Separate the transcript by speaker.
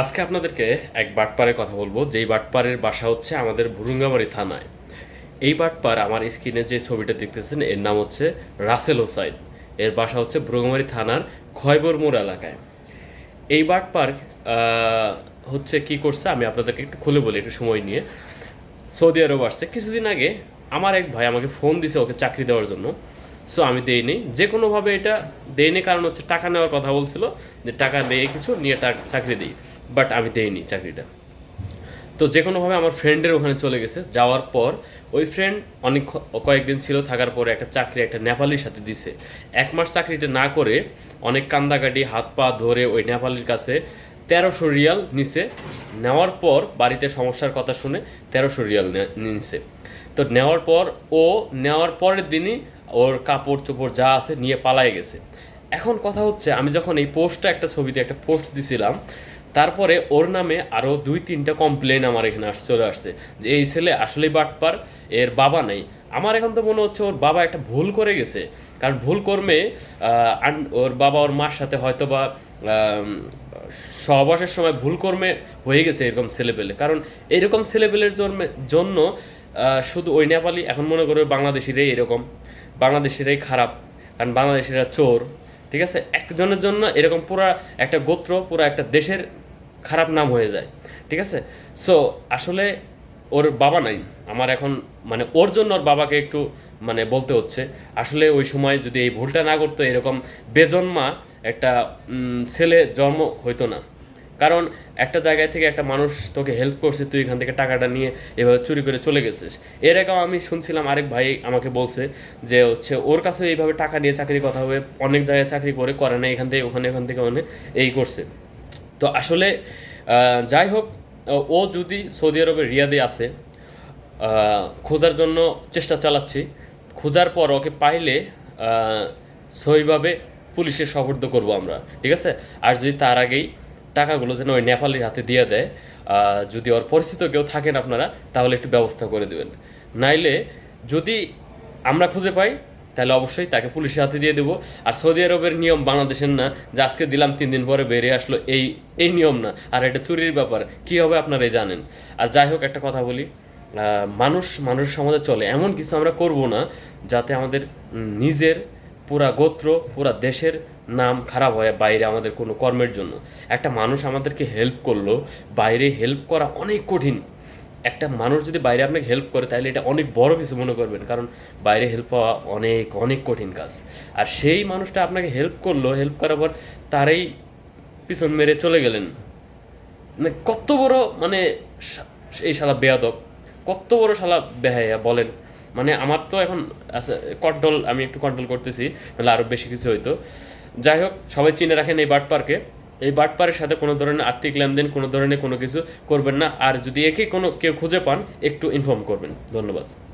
Speaker 1: আজকে আপনাদেরকে এক বাটপারের কথা বলব। যেই বাটপারের বাসা হচ্ছে আমাদের ভুরুঙ্গামারি থানায়। এই বাটপার আমার স্ক্রিনে যে ছবিটা দেখতেছেন, এর নাম হচ্ছে রাসেল হোসাইন। এর বাসা হচ্ছে ভুরুঙ্গামারি থানার খয়বর মোড় এলাকায়। এই বাটপার হচ্ছে কি করছে, আমি আপনাদেরকে একটু খুলে বলি একটু সময় নিয়ে। সৌদি আরব আসছে। কিছুদিন আগে আমার এক ভাই আমাকে ফোন দিছে ওকে চাকরি দেওয়ার জন্য। সো আমি দেইনি। যে কোনোভাবে এটা দেইনি, কারণ হচ্ছে টাকা নেওয়ার কথা বলছিল, যে টাকা নিয়ে কিছু, নিয়ে টাকা চাকরি দিই। বাট আমি দেইনি চাকরিটা। তো যে কোনোভাবে আমার ফ্রেন্ডের ওখানে চলে গেছে, যাওয়ার পর ওই ফ্রেন্ড অনেক কয়েকদিন ছিল, থাকার পরে একটা চাকরি একটা নেপালির সাথে দিছে। এক মাস চাকরিটা না করে অনেক কান্দাকাটি, হাত পা ধরে ওই নেপালির কাছে তেরোশো রিয়াল নিছে। নেওয়ার পর বাড়িতে সমস্যার কথা শুনে তেরোশো রিয়াল নিছে। তো নেওয়ার পর ও নেওয়ার পরের দিনই ওর কাপড় চোপড় যা আছে নিয়ে পালায়ে গেছে। এখন কথা হচ্ছে, আমি যখন এই পোস্টটা, একটা ছবিতে একটা পোস্ট দিছিলাম তারপরে ওর নামে আরও দুই, তিনটা কমপ্লেন আমার এখানে আস চলে আসছে যে এই ছেলে আসলেই বাটপার, এর বাবা নেই। আমার এখন তো মনে হচ্ছে ওর বাবা একটা ভুল করে গেছে। কারণ ভুল কর্মে ওর বাবা ওর মার সাথে হয়তো বা সহবাসের সময় ভুল কর্মে হয়ে গেছে এরকম ছেলেপেলে। কারণ এরকম ছেলেপেলের জন্য শুধু ওই নেপালি এখন মনে করবে বাংলাদেশিরাই এরকম। বাংলাদেশিরাই খারাপ, কারণ বাংলাদেশিরা চোর, ঠিক আছে? একজনের জন্য এরকম পুরা একটা গোত্র, পুরা একটা দেশের খারাপ নাম হয়ে যায়, ঠিক আছে? সো আসলে ওর বাবা নাই। আমার এখন মানে ওর জন্য ওর বাবাকে একটু মানে বলতে হচ্ছে, আসলে ওই সময় যদি এই ভুলটা না করতো, এরকম বেজন্মা একটা ছেলে জন্ম হইতো না। কারণ একটা জায়গায় থেকে একটা মানুষ তোকে হেল্প করছে, তুই এখান থেকে টাকাটা নিয়ে এভাবে চুরি করে চলে গেছিস। এর আগেও আমি শুনছিলাম, আরেক ভাই আমাকে বলছে যে হচ্ছে, ওর কাছে এইভাবে টাকা নিয়ে চাকরির কথা হবে অনেক জায়গায় চাকরি করে করে না, এখান থেকে ওখানে এখান থেকে ওখানে এই করছে। তো আসলে যাই হোক ও যদি সৌদি আরবের রিয়াদে আসে খোঁজার জন্য চেষ্টা চালাচ্ছি। খোঁজার পর ওকে পাইলে আহ, সইভাবে পুলিশের সবর্দ করব আমরা ঠিক আছে? আর যদি তার আগেই টাকাগুলো যেন ওই নেপালির হাতে দিয়ে দেয় যদি ওর পরিচিত কেউ থাকেন আপনারা তাহলে একটু ব্যবস্থা করে দেবেন। নাইলে যদি আমরা খুঁজে পাই তাহলে অবশ্যই তাকে পুলিশের হাতে দিয়ে দেবো। আর সৌদি আরবের নিয়ম বাংলাদেশের না, যে আজকে দিলাম, তিন দিন পরে বেরিয়ে আসলো, এই এই নিয়ম না। আর এটা চুরির ব্যাপার, কী হবে আপনারাই জানেন। আর যাই হোক, একটা কথা বলি মানুষ মানুষের সমাজে চলে, এমন কিছু আমরা করব না, যাতে আমাদের নিজের পুরা গোত্র, পুরা দেশের নাম খারাপ হয় বাইরে আমাদের কোনো কর্মের জন্য। একটা মানুষ আমাদেরকে হেল্প করল, বাইরে হেল্প করা অনেক কঠিন। একটা মানুষ যদি বাইরে আপনাকে হেল্প করে, তাহলে এটা অনেক বড় কিছু মনে করবেন। কারণ বাইরে হেল্প পাওয়া অনেক অনেক কঠিন কাজ। আর সেই মানুষটা আপনাকে হেল্প করল হেল্প করার পর তারাই পিছন মেরে চলে গেলেন। মানে কত বড় মানে এই শালা বেয়াদব, কত বড় শালা বেহাইয়া বলেন। মানে আমার তো এখন কন্ট্রোল আমি একটু কন্ট্রোল করতেছি, নাহলে আরও বেশি কিছু হইতো। যাই হোক, সবাই চিনে রাখেন এই বাট পার্কে এই বাটপারের সাথে কোনো ধরনের আর্থিক লেনদেন, কোনো ধরনের কোনো কিছু করবেন না। আর যদি একে কোনো কেউ খুঁজে পান, একটু ইনফর্ম করবেন। ধন্যবাদ।